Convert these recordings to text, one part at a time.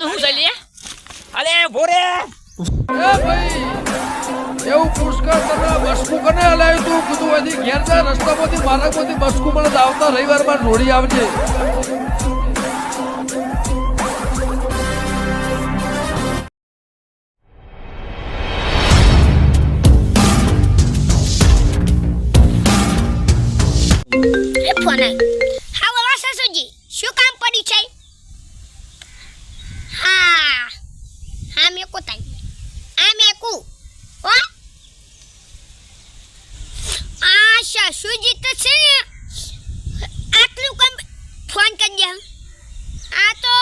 તો શું છે લે. અલે ભોરે એ ભાઈ એવું પુષ્કળ તમે બસકું કને હલાવ્યું તું? કીધું હજી ઘેર જા રસ્તામાંથી માર્ગમાંથી બસકું મને આવતા રવિવારમાં જોડી આવજે. સસુજી તો છે ને? આટલું કામ ફોન કરી દે. આ તો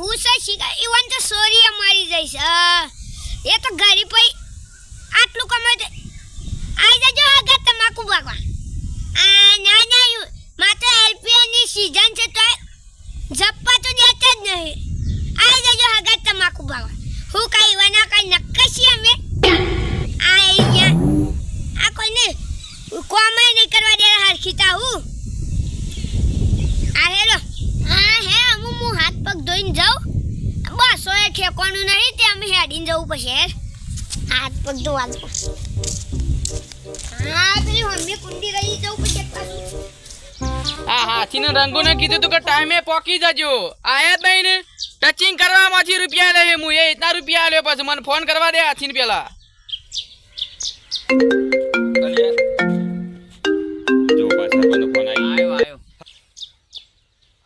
હું શીખા ઈવન તો સોરી મારી જઈશ. એ તો ઘરે પઈ આટલું કમાય તો આઈ જજો આગળ તમાકુ ભાગવા આ, ના ના માત્ર એલપીએન સીઝન છે તો જપ્પા તો દેતા જ નહીં. આઈ જજો આગળ તમાકુ ભાગવા હું કઈ વના કઈ નક્કશી અમે? કોમે નહીં કરવા દે હરખીતા હું. આ હેરો હા, હે, હું હું હાથ પગ ધોઈને જાઉં. બસ, ઓય ઠેકવાનું નહીં, તે અમે હેડીને જવું પછી હેર. હાથ પગ ધોવા દો હા પેલી મમ્મી કુંડી રહી જવું પછી. પાછું આ હાથીને રંગોને કીધું તું કે ટાઈમે પોકી જજો. આયા જ ટચિંગ ને. ટચિંગ કરવામાંથી રૂપિયા લે હું એ એટલા રૂપિયા આલ્યો પછી. મને ફોન કરવા દે હાથીને પેલા.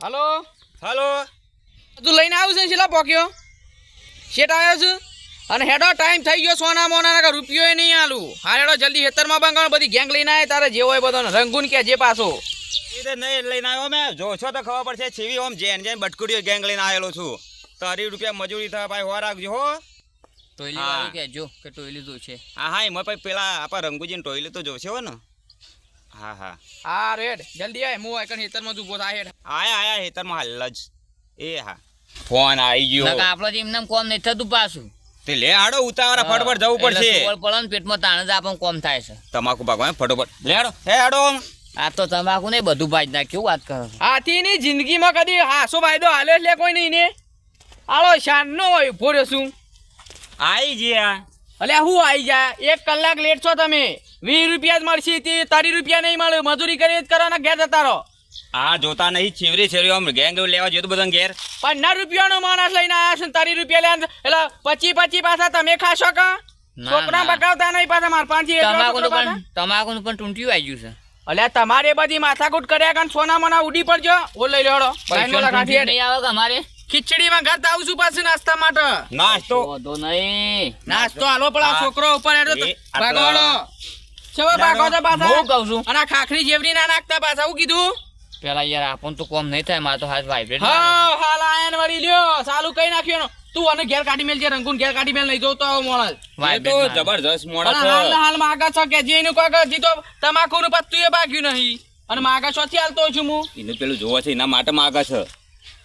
હલો? હાલો? તું લઈને આવ્યું છે છેલ્લા પોક્યો? શેટ આવ્યો છું? અને હેડો ટાઈમ થઈ ગયો સોના મોના રૂપિયો નહીં આલું. હા હેડો જલ્દી ખેતરમાં બંગાળ બધી ગેંગ લઈને આવે તારે જે હોય બધો રંગૂન કે જે પાછો. એ નહીં લઈને આવ્યો મેં. જો છો તો ખબર પડશે છીવી ઓમ જેન જેન બટકુડીઓ ગેંગ લઈને આવેલો છું. તારી રૂપિયા મજૂરી થાય ભાઈ હો રાખજો હો. ટોયલી. વાળું કહેજો કે ટોયલી તો છે હા હા એમાં પછી પેલા આપણા રંગુજીને ટોયલે તો જોશે હો ને. હા હા. હા રેડ. જલ્દી આય. હું આકણ ખેતરમાં જ ઊભો હેડ. આયા આયા હેતરમાં હાલ જ. એ હા. ફોન આવી ગયો. નકા આપણો કોમ નહીં થતું પાછું. તે લે આડો ઉતાવળા ફટફટ જવું પડશે. સોળ પડે ને પેટમાં તાણે જ આપણને કોમ થાય છે. તમાકુ ભાગવા ફટોફટ. લે આડો હે આડો. આ તો તમાકુ નહીં બધું ભાજ ના કેવું વાત કરો. આથી હાથીની જિંદગીમાં કદી હાસો ફાયદો હાલે લે કોઈ નહીં ને. આળો શાન નો હોય રહ્યો છું. આઈ ગયા. અલ્યા હું આવી જા એક કલાક લેટ છો તમે. વીસ રૂપિયા જ મળશે તે તારી રૂપિયા નહીં મળે. મજૂરી કરી જ કરવાના ઘેર જતા રહો. આ જોતા નહીં છેવરી છેવરી આમ ગેંગ લેવા જોયું બધા ઘેર? પંદર રૂપિયાનો માણસ લઈને આવ્યા છે તારી રૂપિયા લે એટલે પચી પચી પાછા તમે ખાશો કા? છોકરા બગાવતા નહીં પાછા માર પાંચી તમાકુ તમાકુનું પણ તમાકુનું પણ ટૂંટ્યું આવી ગયું છે. અલ્યા તમારે બધી માથાકૂટ કર્યા કારણ સોના મોના ઉડી પડજો. ઓ લઈ લેડો નહીં આવે અમારે? ખીચડીમાં ઘર આવું છું પાછું નાસ્તા માટે. નાસ્તો? વાંધો નહીં. નાસ્તો હાલો પણ આ છોકરો ઉપર હેડો તો. એ આટલા. ભાગવાડો ચલો ભાગો છો હું કહું છું. અને ખાખરી જેવડી ના નાખતા પાછા. હું કીધું? પેલા યાર આપણ તો કોમ નહીં થાય મારે તો હાથ વાઇબ્રેટ હા હાલ આયન વળી લ્યો. ચાલુ કઈ નાખ્યો એનો. તું અને ઘેર કાઢી મેલ છે રંગૂન ઘેર કાઢી મેલ નહીં જોતો આવો માણસ એ તો જબરજસ્ત અને હાલ હાલ માગા છો કે જે એનું કોઈ જીતો તમાકુ નું પત્તું એ બાક્યું નહીં. અને માગા છોથી હાલતો છું હું. એનું પેલું જોવા છે એના માટે માગા છે.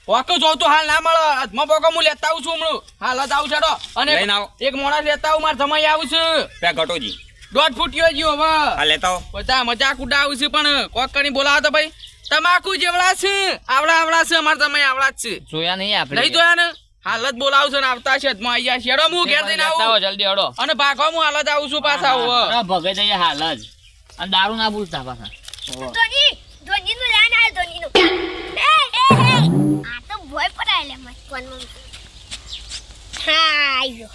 વાકો તો હાલ ના મળે. હાથમાં પોકો હું લેતા આવું છું હમણાં. હાલ જ આવું છેડો. અને લઈને આવો. એક મોડા લેતા આવું મારે જમાઈ આવું છું. ત્યાં ઘટોજી. દોઢ ફૂટ્યો જ્યો હવે. હા લેતા. બધા મજાક ઉડાવું છું પણ કોક કરી બોલાવો તો ભાઈ. તમાકુ જેવડા છે. આવડા આવડા છે. અમારે તમે આવડા જ છે. જોયા નહીં આપણે. નહીં જોયા ને? હાલ જ બોલાવું છે ને આવતા છે જ માં આઈ જાય શેડો હું ઘેર જઈને આવું જલ્દી હડો. અને ભાગવા હું હાલ જ આવું છું પાછા આવું ભગે જઈએ હાલ જ. અને દારૂ ના ભૂલતા પાછા. ધોની ધોનીનું લાન આવે આ તો ભોય પડાય લે મત ફોનમાં હા આયો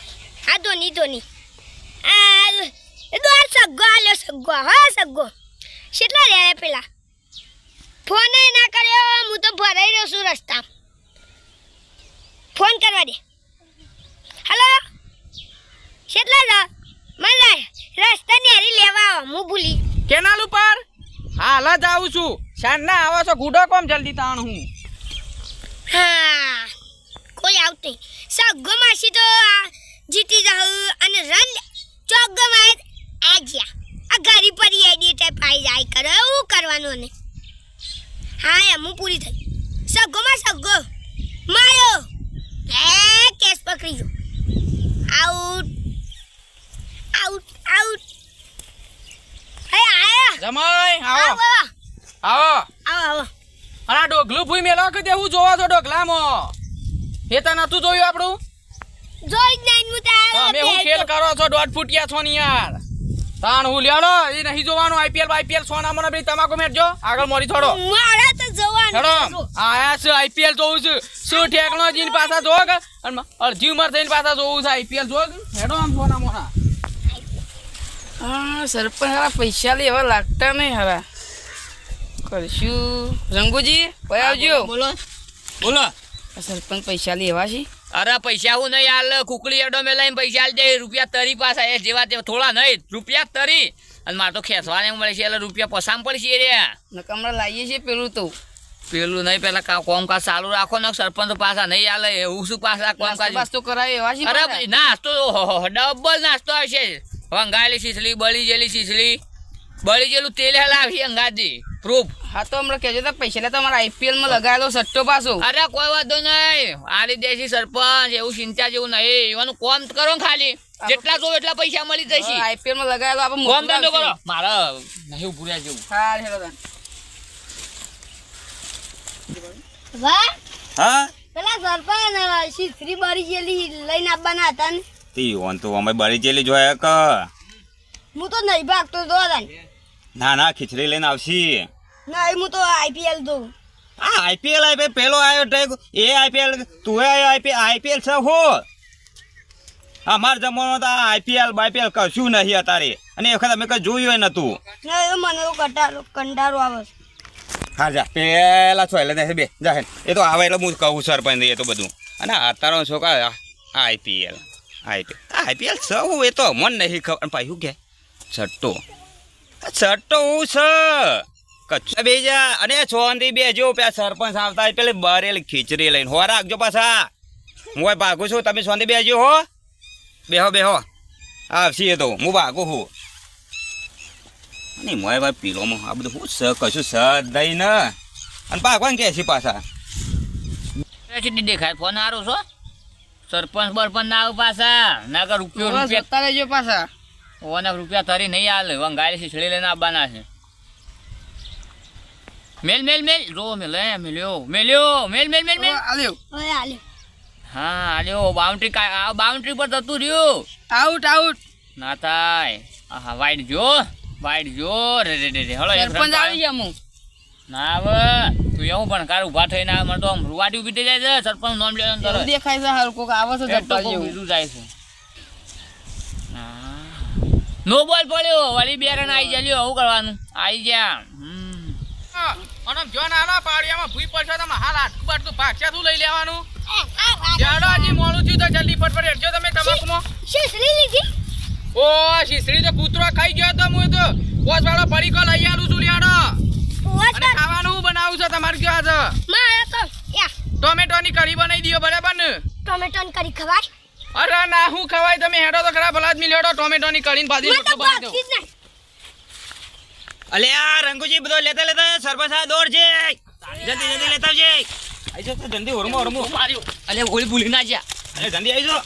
હા ધોની ધોની આ દોર સગ્ગો આલ્યો સગ્ગો હા સગ્ગો કેટલા લે પેલા? ફોન ના કર્યો, હું તો ભરાઈ રહ્યો છું રસ્તા ફોન કરવા દે. હલો? કેટલા જા મને રસ્તા હારી લેવા આવો, હું ભૂલી. કેનાલ ઉપર? હાલ જ આવું છું. સાંજના આવો છો. ગુડો કોમ જલ્દી તાણ હું. હા કોઈ આવતી સગ્ગો માસી તો જીતી જાઉં અને રન ચોગ્ગો માં આ ગયા આ ઘરી આઈડી ટાઈપ આઈ જાય કરો એવું કરવાનું ને હા એમ હું પૂરી થઈ. સગ્ગો માં સગ્ગો માયો. એ કેસ પકડી ગયો. આઉટ. Out out. હે આયા. જમાઈ આવો. આવો. આ ડોગલું ભૂઈ મેલો કે હું જોવા છો ડોગલામાં હેતર નતું જોયું આપણું? જોઈ જ નહીં હું તારે તમે હું ખેલ કરો છો દોઢ ફૂટિયા છો ને યાર. તાણ હું લેડો એ નહીં જોવાનું આઈપીએલ આઈપીએલ સોના મને બધી તમાકુ મેટજો આગળ મોરી થોડો. મારા તો જોવાનું હેડો આયા છે આઈપીએલ જોવું છું. શું ઠેકણો જીન પાછા જોગ? કે અને અડધી ઉંમર થઈને પાછા જોવું છે આઈપીએલ જોગ? હેડો આમ સોના મોના. હા સરપંચ હારા પૈસા લેવા લાગતા નહીં હારા કરશું. રંગુજી આવજો બોલો બોલો. સરપંચ પૈસા લેવા છે. અરે પૈસા હું નહીં હાલ કુકડી અડો મેં લઈને પૈસા હાલ દે. રૂપિયા તરી પાછા એ જેવા તેવા થોડા નહીં રૂપિયા તરી. અને મારે તો ખેંચવાને મળે છે એટલે રૂપિયા પસામ પડશે રે. નકમરા લાવીએ છીએ પેલું તો. પેલું નહીં પેલા કા કોમકાજ ચાલુ રાખો ને સરપંચ પાછા નહીં હાલે એવું શું પાછા કોમકાજ? નાસ્તો કરાય એવા છે અરે નાસ્તો ડબલ નાસ્તો હશે વંગાયેલી શીસલી બળી ગયેલી શીસલી બળી ગયેલું તેલ લાવી અંગાજી. પ્રૂફ હા તો હમણાં કહેજો તો પૈસા લેતા મારા આઈપીએલમાં લગાવેલો સટ્ટો પાછો. અરે કોઈ વાંધો નહીં. આલી દેશી સરપંચ એવું ચિંતા જેવું નહીં. એવાનું કોમ કરો ને ખાલી. જેટલા જો એટલા પૈસા મળી જશે. આઈપીએલમાં લગાવેલો આપણે કોમ ધંધો કરો. મારા નહીં ઉભું રહ્યા જેવું. હા હેલો તાન. વાહ. હા? પેલા સરપંચ શીતરી બરી જેલી લઈને આવવાના હતા ને. તી ઓન તો અમે બળી જેલી જોયા કે હું તો નહીં ભાગતો તો ના ના ખીચડી લઈને આવશી ના હું તો આઈપીએલ તો આ આઈપીએલ આઈપીએલ પેલો આવ્યો ટેગ એ આઈપીએલ તું આઈપીએલ આઈપીએલ છે હો અમાર જમાનો તો આઈપીએલ બાઈપીએલ કશું નહીં અત્યારે અને એ વખત અમે કઈ જોયું નતું એ મને કંટાળો કંટાળો આવે. હા જા પેલા છો એટલે બે જા એ તો આવે એટલે હું કહું સરપંચ એ તો બધું અને અત્યારનો છોકરા આઈપીએલ આઈપીએલ આઈપીએલ છે હું એ તો મન નહીં ખબર પાછું કે છટ્ટો છટ્ટો હું છ. કચ્છ બેજા અને છોંદી બેજો પેલા સરપંચ આવતા પેલી બરેલી ખીચડી લઈને. હો રાખજો પાછા. હું ભાગું છું. તમે છોંદી બેજો હો. બેહો બેહો. આવશી એ તો. હું ભાગું છું. અને મોય ભાઈ પીલોમાં આ બધું શું છે? કશું છે દઈ ને. અને ભાગવાન કે છે પાછા? સીધી દેખાય? ફોન સારું છો સરપંચ બરપંચ ના આવું પાછા. ના કે રૂપિયો રૂપિયા જતા રહેજો પાછા. ઓના રૂપિયા તારી નહીં હાલે વંગાયેલી શીસડી લઈને આવવાના છે. મેલ મેલ મેલ. જો મેલ હે મેલ્યો મેલ્યો મેલ મેલ મેલ મેલ. આલ્યો. હા આલ્યો. બાઉન્ડ્રી કા આ બાઉન્ડ્રી પર જતું રહ્યું. આઉટ આઉટ ના થાય. આહા વાઈડ જો વાઈડ જો. રે રે રે રે. હળો સરપંચ આવી ગયા હું. ના હવે. તું એવું પણ કાર ઊભા થઈને આવે મને તો આમ રૂવાટી ઊભી થઈ જાય છે. સરપંચ નોમ લેવાનું દેખાય છે હાલ કોક આવે છે બીજું જાય છે. હા. નો બોલ પડ્યો. વળી બે રન આવી જાય લ્યો, શું કરવાનું? આવી ગયા. હમ. અને જો નાના પાડિયામાં ભૂઈ પડશો તમે હાલ આટલું બાટલું ભાગશે શું લઈ લેવાનું. જાડો હજી મોડું થયું તો જલ્દી ફટફટ હેડજો તમે તમાકુમાં. લીધી ઓ શીસડી તો કૂતરો ખાઈ ગયો તો હું તો પોસ વાળો પડીકો લઈ આલું છું લ્યાડો. અને ખાવાનું હું બનાવું છું તમારે કયો આજે તો ટોમેટોની કરી બનાવી દો બરાબર ને? ટોમેટોન કરી ખવાય? અરે ના હું ખવાય તમે? હેડો તો ખરા ભલા આદમી લેડો ટોમેટોની કઢીને ભાજી રોટલો દો નહીં અલે આ રંગુજી બધો લેતા લેતા સરપંચ આ દોડ છે જલ્દી જલ્દી લેતા આવજે. આઈજો તો જલ્દી ઓરમો ઓરમો માર્યો અલે ઓલી ભૂલી ના જા અરે જલ્દી આઈજો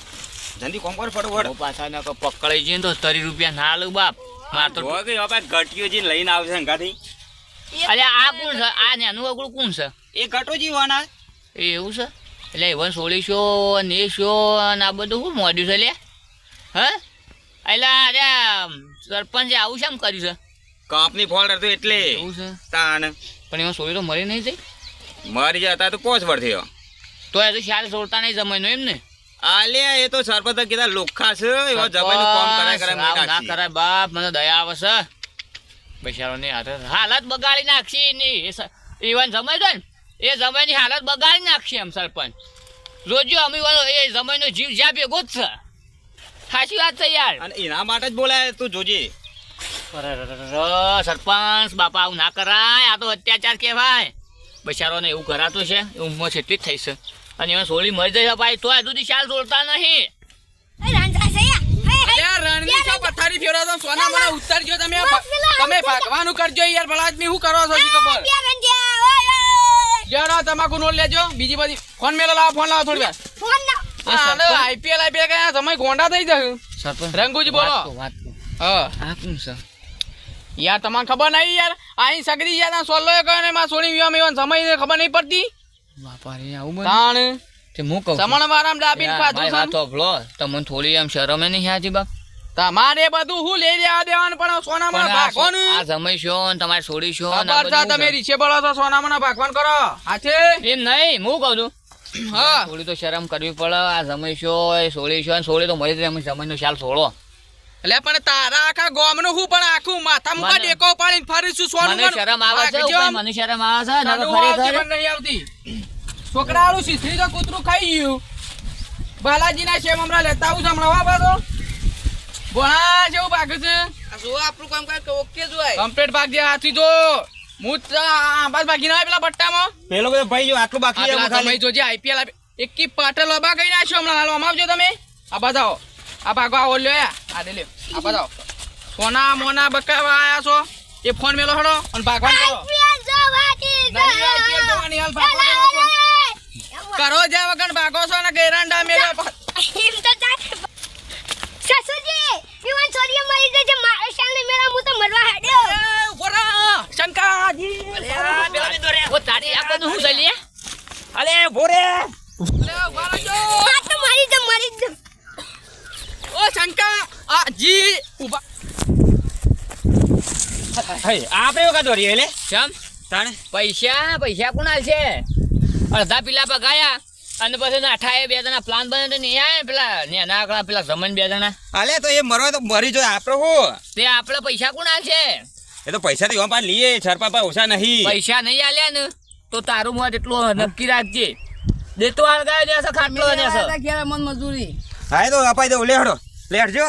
જલ્દી કોમ કર ફટોફટ. ઓ પાછા ના પકડાઈ જઈએ તો તરી રૂપિયા ના લઉં બાપ. માર તો કે હવે ઘટીઓ જી લઈને આવશે અંગાથી અલે આ કોણ છે? આ નાનું અગડું કોણ છે? એ ઘટોજી વાના. એ એવું છે? એટલે ઇવન સોળી શો ને આ બધું શું મોડ્યું છે લે? હે? એટલે અરે સરપંચે આવું શેમ કર્યું છે? કંપની ફોલ્ડ તો એટલે. એવું છે? તાણ. પણ એમાં સોળી તો મરી નહીં થઈ? મરી જતા તો પોચ વર થયો. તો એ તો શાલ સોડતા નહીં જમાઈનો એમ ને? આલ્યા એ તો સરપંચ કીધા લોખા છે એવો જવાનું કામ કરાય કરાય ના. કરાય બાપ મને દયા આવે છે. બિચારો ની હાથે હાલત બગાડી નાખશી એની. એ સ- ઈવન જમાઈ દો ને એ જમાઈની હાલત બગાડી નાખશે એમ સરપંચ. જોજો અમે વાળો એ જમાઈનો જીવ જ્યાં ભેગો જ છે. સાચી વાત છે યાર. અને એના માટે જ બોલાય તું જોજે. સરપંચ બાપા આવું ના કરાય. આ તો અત્યાચાર કહેવાય. બિચારોને એવું કરાતું છે ઉંમર છેટલી જ થઈ છે. અને એમાં સોળી મરી જશે ભાઈ તો હજુ સુધી શાલ સોળતા નહીં. પથારી ફેરવો સોના મને ઉતરજો તમે. તમે ભાગવાનું કરજો યાર ભલા આદમી શું કરો છો ખબર? જડો તમાકુ નોટ લેજો. બીજી બધી ફોન મેલો લાવો ફોન લાવો થોડી વાર. ફોન ના આઈપીએલ આઈપીએલ કયા સમય ગોંડા થઈ જશે. સરપંચ રંગુજી બોલો. વાત તો, હા. યાર તમને ખબર નહીં યાર? અહીં સગડી યાર સોલ્લો એ કયો ને માં સોની વિવાહમાં સમય ખબર નહીં પડતી? બાપા રે આવું? તાણ. તે હું કહું સમણ વારામ ડાબીન ખાધું વાત છે તમને થોડી એમ શરમ નહીં આવતી બાપ? તમારે બધું હું લઈ લેવા દેવાનું પણ સોનામાં ભાગવાનું. આ સમય તમારે છોડી છો ને આ ખબર છે તમે છો સોનામાં ભાગવાન કરો. હાચે એમ નહીં હું કહું છું. હા. થોડી તો શરમ કરવી પડે આ સમય છો એ સોળી છો ને તો મળી અમે સમયનો ખ્યાલ છોડો એટલે પણ તારા આખા ગોમનું હું પણ આખું માથા મુકા ડેકો પાડીને ફરીશું સોનું મને શરમ આવે છે. મને શરમ આવે છે નહીં આવતી છોકરા નહીં આવતી. તો કૂતરું ખાઈ ગયું. બાલાજીના શેમ હમણાં લેતા આવું છે હમણાં વા ભણા જેવું ભાગે છે? જો આપણું કામ કાજ ઓકે જોય કમ્પ્લીટ ભાગ જે હાથી જો હું આ બસ ભાગી ના પેલા બધો ભાઈ જો આટલું બાકી છે સમય જોજે આઈપીએલ એકી પાટલ લબા કઈ નાખ્યો હમણાં હાલ આવજો તમે. આ બતાવો. આ ભાગો આવો લ્યો આ દે લ્યો. આ બતાવો. સોના મોના બકાવા આયા છો? એ ફોન મેલો હડો અને ભાગવાન. કરો. જ્યાં વગર ભાગો છો ને ગેરંડા મેળો. સસુજી ઈવન છોરીએ મરી જશે મારા સામે મેરા હું તો મરવા હેડ્યો. શંકાજી ઓ તારી આ બધું હું ચાલી અલે ભોરે આ તો મારી દે મારી દે ઓ શંકા. આ જી ઊભા. હે આપણે વખત દોરી એટલે કેમ તાણે. પૈસા પૈસા કોણ છે અડધા પીલા પગાયા. અને પછી નાઠાએ બે જણા પ્લાન બને તો નહીં આયા પેલા નેના આકડા પેલા જમન બે જણા. અલે તો એ મરવા તો મરી જો આપણે હો. તે આપણે પૈસા કોણ છે એ તો પૈસા તો પા લીએ સરપા પા ઓછા નહીં. પૈસા નહીં આલ્યા ને તો તારું મત એટલું નક્કી રાખજે. દેતો આલ ગાયો ને ખાટલો ને ઘેર મન મજૂરી. હા તો અપાઈ દઉં લેહડો લેહડજો.